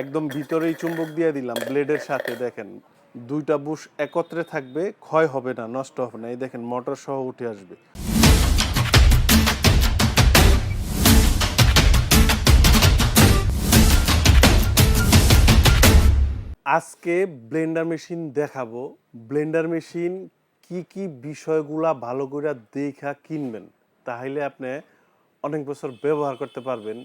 একদম ভিতরেই চুম্বক দিয়ে দিলাম ব্লেডের সাথে, দেখেন। দুইটা বুশ একত্রে থাকবে, ক্ষয় হবে না, নষ্ট হবে না। এই দেখেন, মোটর সহ উঠে আসবে। আজকে ব্লেন্ডার মেশিন দেখাবো। ব্লেন্ডার মেশিন কি কি বিষয়গুলা ভালো করে দেখা কিনবেন, তাহলে আপনি অনেক বছর ব্যবহার করতে পারবেন।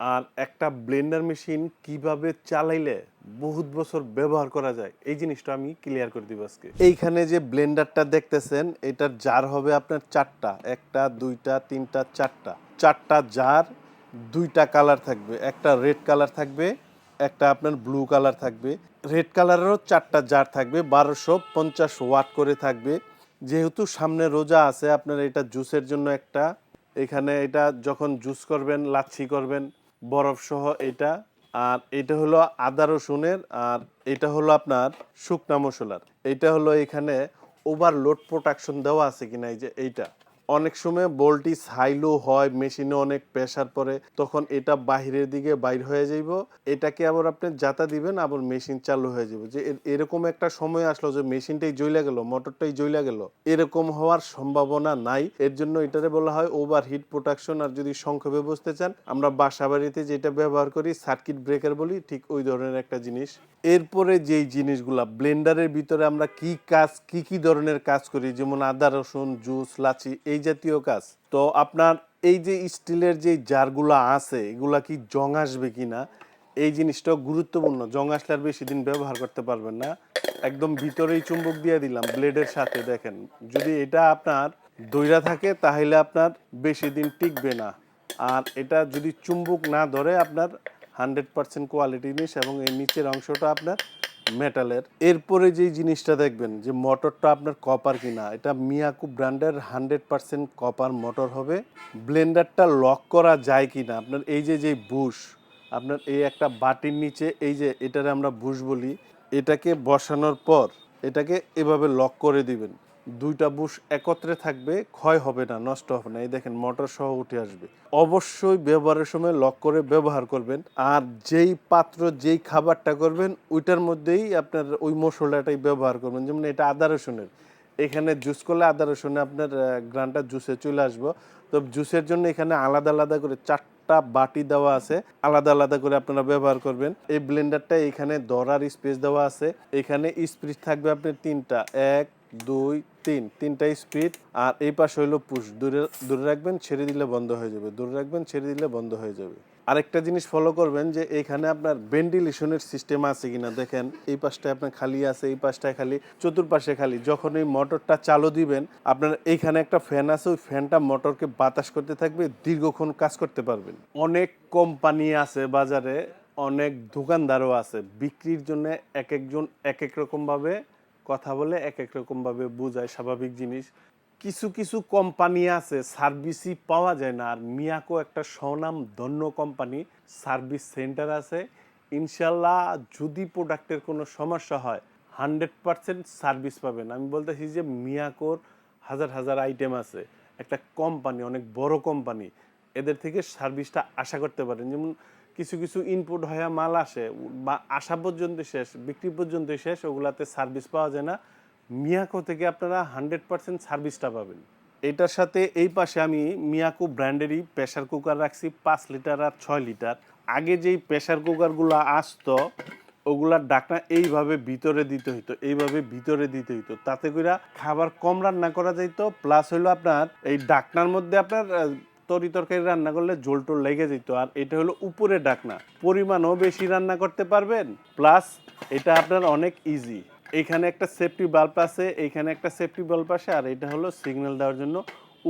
আর একটা ব্লেন্ডার মেশিন কীভাবে চালাইলে বহুত বছর ব্যবহার করা যায়, এই জিনিসটা আমি ক্লিয়ার করে দিব আজকে। এইখানে যে ব্লেন্ডারটা দেখতেছেন, এটার জার হবে আপনার চারটা, একটা, দুইটা, তিনটা, চারটা। চারটা জার দুইটা কালার থাকবে, একটা রেড কালার থাকবে, একটা আপনার ব্লু কালার থাকবে। রেড কালারেরও চারটা জার থাকবে, বারোশো পঞ্চাশ ওয়াট করে থাকবে। যেহেতু সামনে রোজা আছে, আপনার এটা জুসের জন্য একটা, এখানে এটা যখন জুস করবেন, লাচ্ছি করবেন বরফ সহ এটা, আর এটা হলো আদা রসুনের, আর এটা হলো আপনার শুকনা মশলার। এটা হলো এখানে ওভারলোড প্রোডাকশন দেওয়া আছে কিনা এই যে এইটা। অনেক সময় ভোল্টেজ হাই লো হয়, মেশিনে অনেক প্রেসার পরে তখন এটা বাহিরের দিকে বাইর হয়ে যাইব। এটাকে আবার আপনি যাতা দিবেন, আবার মেশিন চালু হয়ে যাবে যে এরকম একটা সময় আসলো যে মেশিনটাই জ্বলে গেল, মোটরটাই জ্বলে গেল, এরকম হওয়ার সম্ভাবনা নাই। এর জন্য এটারে বলা হয় ওভার হিট প্রোটেকশন আর যদি সংক্ষেপে বুঝতে চান, আমরা বাসা বাড়িতে যেটা ব্যবহার করি সার্কিট ব্রেকার বলি, ঠিক ওই ধরনের একটা জিনিস। এরপরে যেই জিনিসগুলা ব্লেন্ডারের ভিতরে আমরা কি কাজ, কি কি ধরনের কাজ করি? যেমন আদা, রসুন, জুস, লাচি, এই জাতীয় কাজ। তো আপনার এই যে স্টিলের যে জারগুলা আছে, এগুলা কি জং আসবে কিনা এই জিনিসটা গুরুত্বপূর্ণ। জং আসলে আর বেশি দিন ব্যবহার করতে পারবেন না। একদম ভিতরেই চুম্বক দিয়ে দিলাম ব্লেডের সাথে, দেখেন। যদি এটা আপনার দইরা থাকে, তাহলে আপনার বেশি দিন টিকবে না। আর এটা যদি চুম্বক না ধরে, আপনার হান্ড্রেড পার্সেন্ট কোয়ালিটি জিনিস এবং এর নিচের অংশটা আপনার মেটালের। এরপরে যে জিনিসটা দেখবেন যে মোটরটা আপনার কপার কিনা, এটা মিয়াকু ব্র্যান্ডের হান্ড্রেড পার্সেন্ট কপার মোটর হবে। ব্লেন্ডারটা লক করা যায় কিনা, আপনার এই যে যে বুশ, আপনার এই একটা বাটির নিচে, এই যে এটারে আমরা বুশ বলি, এটাকে বসানোর পর এটাকে এভাবে লক করে দিবেন। দুইটা বুশ একত্রে থাকবে, ক্ষয় হবে না, নষ্ট হবে না। এই দেখেন, মোটর সহ উঠে আসবে। অবশ্যই ব্যবহারের সময় লক করে ব্যবহার করবেন। আর যেই পাত্র, যেই খাবারটা করবেন, ওইটার মধ্যেই আপনার ওই মশলাটাই ব্যবহার করবেন। যেমন এটা আদা রসুনের। এখানে জুস করলে আদা রসুনে আপনার গ্রানটা জুসে চলে আসব। তো জুসের জন্য এখানে আলাদা আলাদা করে চারটা বাটি দেওয়া আছে। আলাদা আলাদা করে আপনারা ব্যবহার করবেন। এই ব্লেন্ডারটা এখানে দরার স্পেস দেওয়া আছে। এখানে স্পিড থাকবে আপনার তিনটা। এক দুই, তিন। তিনটা স্পিড আর এই পাশ হইল পুশ দূরে দূরে রাখবেন, ছেড়ে দিলে বন্ধ হয়ে যাবে। দূরে রাখবেন, ছেড়ে দিলে বন্ধ হয়ে যাবে। আরেকটা জিনিস ফলো করবেন যে এখানে আপনার ভেন্টিলেশনের সিস্টেম আছে কিনা। দেখেন, এই পাশটায় আপনার খালি আছে, এই পাশটায় খালি, চতুর্পাশে খালি। যখন এই মোটরটা চালু দিবেন, আপনার এইখানে একটা ফ্যান আছে, ওই ফ্যানটা মোটরকে বাতাস করতে থাকবে, দীর্ঘক্ষণ কাজ করতে পারবেন। অনেক কোম্পানি আছে বাজারে, অনেক দোকানদারও আছে। বিক্রির জন্য এক একজন এক এক রকম ভাবে কথা বলে এক এক রকম ভাবে বোঝায়, স্বাভাবিক জিনিস। কিছু কিছু কোম্পানি আছে, সার্ভিসই পাওয়া যায় না। আর মিয়াকো একটা স্বনাম ধন্য কোম্পানি, সার্ভিস সেন্টার আছে। ইনশাল্লাহ যদি প্রোডাক্টের কোনো সমস্যা হয়, হান্ড্রেড পার্সেন্ট সার্ভিস পাবেন। আমি বলতেছি যে মিয়াকোর হাজার হাজার আইটেম আছে। একটা কোম্পানি, অনেক বড় কোম্পানি এদের থেকে সার্ভিসটা আশা করতে পারেন। যেমন কিছু কিছু ইনপুট হয়ে মাল আসে, বা আসা পর্যন্ত শেষ, বিক্রি পর্যন্ত শেষ, ওগুলাতে সার্ভিস পাওয়া যায় না। মিয়াকো থেকে আপনারা হান্ড্রেড পার্সেন্ট সার্ভিসটা পাবেন। এটার সাথে এই পাশে আমি মিয়াকো ব্র্যান্ডেরই প্রেশার কুকার রাখছি, পাঁচ লিটার আর ছয় লিটার। আগে যেই প্রেশার কুকারগুলো আসতো, ওগুলার ডাকনা এইভাবে ভিতরে দিতে হইতো, এইভাবে ভিতরে দিতে হইতো। তাতে করে খাবার কম রান্না করা যাইতো প্লাস হইল আপনার এই ডাকনার মধ্যে আপনার তরি তরকারি রান্না করলে ঝোল টোল লেগে যেত। আর এটা হলো উপরে ডাকনা। পরিমাণও বেশি রান্না করতে পারবেন। প্লাস এটা আপনার অনেক ইজি এখানে একটা সেফটি বাল্ব আছে, এখানে একটা সেফটি বাল্ব আছে, আর এটা হলো সিগন্যাল দেওয়ার জন্য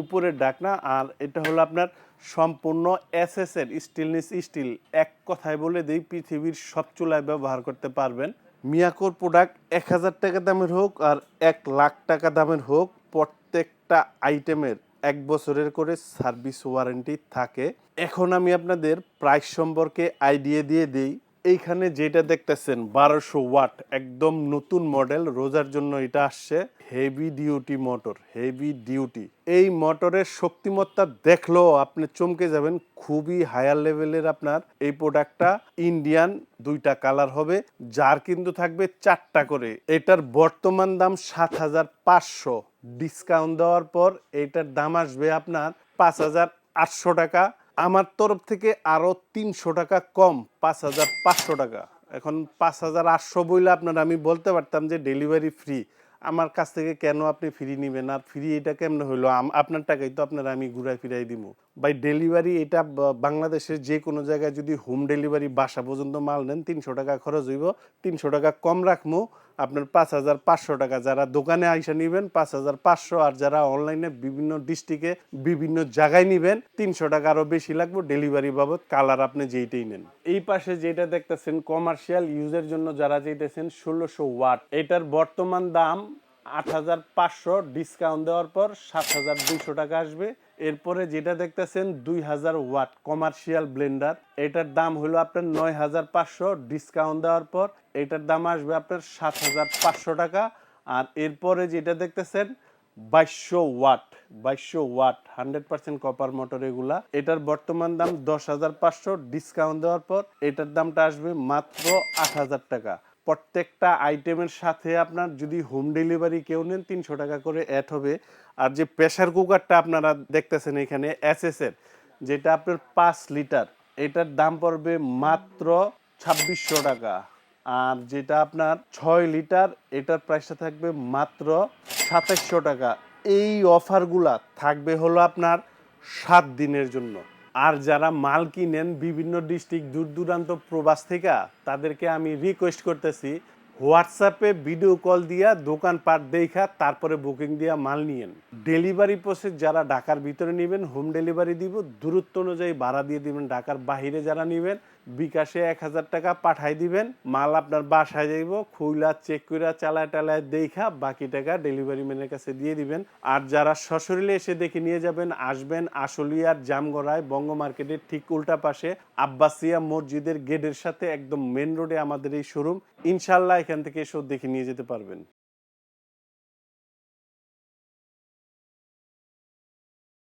উপরের ডাকনা। আর এটা হলো আপনার সম্পূর্ণ এসএস এর স্টিলনেস স্টিল এক কথায় বলে দেই, পৃথিবীর সব চুলায় ব্যবহার করতে পারবেন। মিয়াকোর প্রোডাক্ট এক হাজার টাকা দামের হোক আর এক লাখ টাকা দামের হোক, প্রত্যেকটা আইটেমের এক বছরের করে সার্ভিস ওয়ারেন্টি থাকে। এখন আমি আপনাদের প্রাইস সম্পর্কে আইডিয়া দিয়ে দিই। এইখানে যেটা দেখতেছেন, বারোশো ওয়াট, একদম নতুন মডেল, রোজার জন্য এটা আসছে heavy duty motor heavy duty এই মোটরের শক্তিমত্তা দেখলেও আপনি চমকে যাবেন, খুবই হায়ার লেভেলের আপনার। এই প্রোডাক্টটা ইন্ডিয়ান দুইটা কালার হবে, যার কিন্তু থাকবে চারটা করে। এটার বর্তমান দাম সাত হাজার পাঁচশো। ডিসকাউন্ট দেওয়ার পর এটার দাম আসবে আপনার পাঁচ হাজার আটশো টাকা। আমার তরফ থেকে আরও তিনশো টাকা কম, পাঁচ হাজার পাঁচশো টাকা। এখন পাঁচ হাজার আটশো বইলে আপনার, আমি বলতে পারতাম যে ডেলিভারি ফ্রি আমার কাছ থেকে কেন আপনি ফ্রি নেবেন? আর ফ্রি এটা কেমন হইল? আপনার টাকাই তো আপনার আমি ঘুরাই ফিরাই দিব বাই ডেলিভারি এটা বাংলাদেশের যে কোনো জায়গায় যদি হোম ডেলিভারি বাসা পর্যন্ত মাল নেন, তিনশো টাকা খরচ হইব। তিনশো টাকা কম রাখব আপনার পাঁচ হাজার পাঁচশো টাকা। যারা দোকানে আইসা নিবেন পাঁচ হাজার পাঁচশো, আর যারা অনলাইনে বিভিন্ন ডিস্ট্রিক্টে বিভিন্ন জায়গায় নিবেন তিনশো টাকা আরও বেশি লাগবে ডেলিভারি বাবদ কালার আপনি যেইটাই নেন। এই পাশে যেটা দেখতেছেন কমার্শিয়াল ইউজের জন্য যারা যেতেছেন ষোলোশো ওয়াট। এটার বর্তমান দাম আট হাজার পাঁচশো ডিসকাউন্ট দেওয়ার পর সাত হাজার দুইশো টাকা আসবে। এরপরে যেটা দেখতেছেন, দুই হাজার ওয়াট কমার্শিয়াল ব্লেন্ডার এটার দাম হলো আপনার নয় হাজার পাঁচশো ডিসকাউন্ট দেওয়ার পর। এটার দাম আসবে আপনার সাত হাজার পাঁচশো টাকা। আর এরপরে যেটা দেখতেছেন, বাইশশো ওয়াট বাইশশো watt, hundred percent copper motor এগুলা। এটার বর্তমান দাম দশ হাজার পাঁচশো ডিসকাউন্ট দেওয়ার পর। এটার দামটা আসবে মাত্র আট হাজার টাকা। প্রত্যেকটা আইটেমের সাথে আপনার যদি হোম ডেলিভারি কেউ নেন, তিনশো টাকা করে অ্যাড হবে। আর যে প্রেসার কুকারটা আপনারা দেখতেছেন এখানে এসএস এর যেটা আপনার পাঁচ লিটার এটার দাম পড়বে মাত্র ছাব্বিশশো টাকা। আর যেটা আপনার ছয় লিটার এটার প্রাইসটা থাকবে মাত্র সাতাশশো টাকা। এই অফারগুলা থাকবে হলো আপনার সাত দিনের জন্য। আর যারা মাল কিনেন বিভিন্ন ডিস্ট্রিক্ট দূর দূরান্ত প্রবাস থেকে তাদেরকে আমি রিকোয়েস্ট করতেছি হোয়াটসঅ্যাপে ভিডিও কল দিয়া দোকান পাট দেখা, তারপরে বুকিং দিয়া মাল নিয়েন। ডেলিভারি প্রসেস যারা ঢাকার ভিতরে নেবেন হোম ডেলিভারি দিব, দূরত্ব অনুযায়ী ভাড়া দিয়ে দিবেন, ঢাকার বাহিরে যারা নেবেন, বিকাশে এক হাজার টাকা পাঠাই দিবেন, মাল আপনার বাসায় যাইব, খুইলা চেক কইরা চালায় টালায় দেখা, বাকি টাকা ডেলিভারি ম্যানের কাছে দিয়ে দিবেন। আর যারা সশরীরে এসে দেখে নিয়ে যাবেন, আসবেন আশুলিয়ার জামগড়ায়, বঙ্গ মার্কেটের ঠিক উল্টা পাশে আব্বাসিয়া মসজিদের গেটের সাথে একদম মেন রোডে আমাদের এই শোরুম ইনশাল্লাহ এখান থেকে সর্দি দেখে নিয়ে যেতে পারবেন।